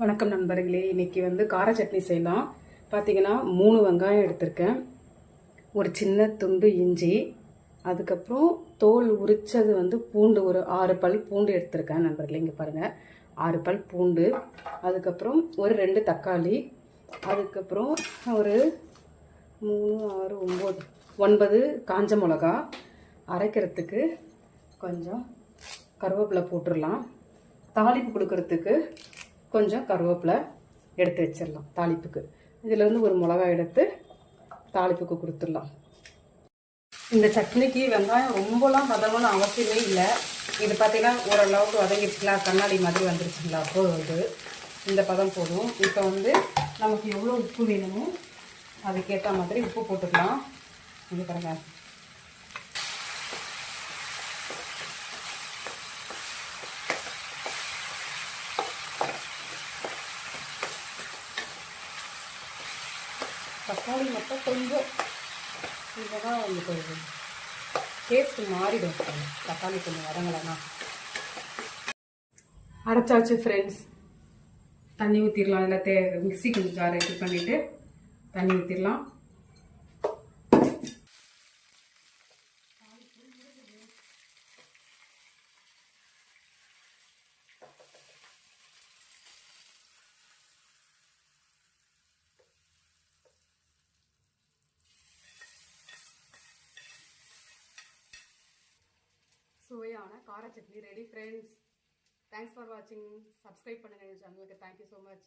வணக்கம் நண்பர்களே. இன்றைக்கி வந்து கார சட்னி செய்யலாம். பார்த்தீங்கன்னா மூணு வெங்காயம் எடுத்திருக்கேன். ஒரு சின்ன துண்டு இஞ்சி அதுக்கப்புறம் தோல் உரித்தது வந்து பூண்டு ஒரு ஆறு பல் பூண்டு எடுத்திருக்கேன் நண்பர்களே இங்கே பாருங்கள் ஆறு பல் பூண்டு அதுக்கப்புறம் ஒரு ரெண்டு தக்காளி அதுக்கப்புறம் ஒரு மூணு ஆறு ஒம்பது ஒன்பது காஞ்ச மிளகா அரைக்கிறதுக்கு கொஞ்சம் கருவேப்பிலை போட்டுடலாம். தாளிப்பு கொடுக்கறதுக்கு கொஞ்சம் கருவேப்பிலை எடுத்து வச்சிடலாம் தாளிப்புக்கு. இதிலேருந்து ஒரு மிளகா எடுத்து தாளிப்புக்கு கொடுத்துடலாம். இந்த சட்னிக்கு வெங்காயம் ரொம்பலாம் வதங்கணும் அவசியமே இல்லை. இது பார்த்தீங்கன்னா ஓரளவுக்கு வதங்கிடுச்சுங்களா? கண்ணாடி மாதிரி வந்துருச்சுங்களா? அப்போ வந்து இந்த பதம் போதும். இப்போ வந்து நமக்கு எவ்வளோ உப்பு வேணுமோ அதுக்கேற்ற மாதிரி உப்பு போட்டுக்கலாம். இது பாருங்கள் தக்காளி மட்டும் கொஞ்சம். இதெல்லாம் உங்களுக்கு டேஸ்ட் மாறிடும். தக்காளி கொஞ்சம் வரங்களா அரைச்சாச்சு ஃப்ரெண்ட்ஸ் தண்ணி ஊற்றிடலாம் இல்லை தே மிக்ஸி கொஞ்சம் ஜார் இது பண்ணிவிட்டு தண்ணி ஊற்றிடலாம் சுவையான கார chutney ready friends thanks for வாட்சிங் சப்ஸ்கிரைப் பண்ணுங்கள் என் சேனலுக்கு தேங்க்யூ ஸோ மச்